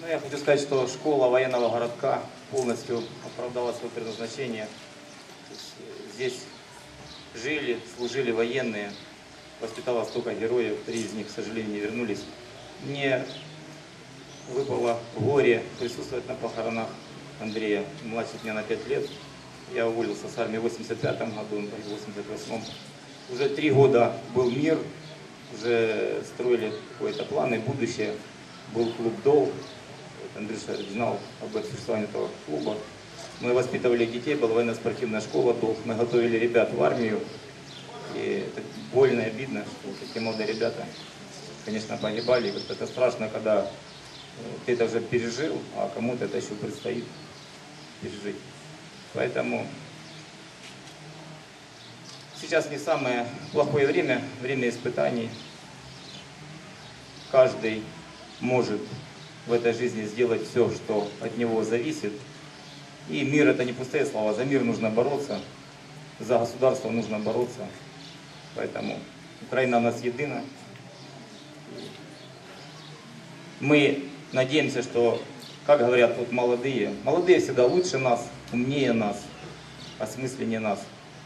Ну, я хочу сказать, что школа военного городка полностью оправдала свое предназначение. Э, Здесь жили, служили военные, воспитала столько героев, три из них, к сожалению, не вернулись. Мне выпало горе присутствовать на похоронах Андрея, младше меня на 5 лет. Я уволился с армии в 85 году, он в 88 Уже три года был мир, уже строили какие-то планы, будущее. Был клуб «Дол», Вот Андрюша знал об существовании этого клуба. Мы воспитывали детей, была военно-спортивная школа «Дол». Мы готовили ребят в армию. И это больно и обидно, что такие молодые ребята, конечно, погибали. Вот это страшно, когда э, ты это уже пережил, а кому-то это еще предстоит пережить. Поэтому сейчас не самое плохое время, время испытаний. Каждый может в этой жизни сделать все, что от него зависит. И мир это не пустые слова, за мир нужно бороться, за государство нужно бороться. Поэтому Украина у нас едина. Мы надеемся, что, как говорят вот молодые, молодые всегда лучше нас, умнее нас, осмысленнее нас.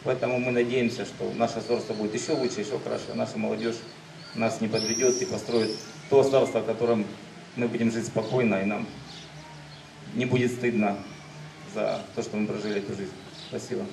Поэтому мы надеемся, что наше государство будет еще лучше, еще краше. а Наша молодежь нас не подведет и построит то государство, в котором мы будем жить спокойно и нам не будет стыдно за то, что мы прожили эту жизнь. Спасибо.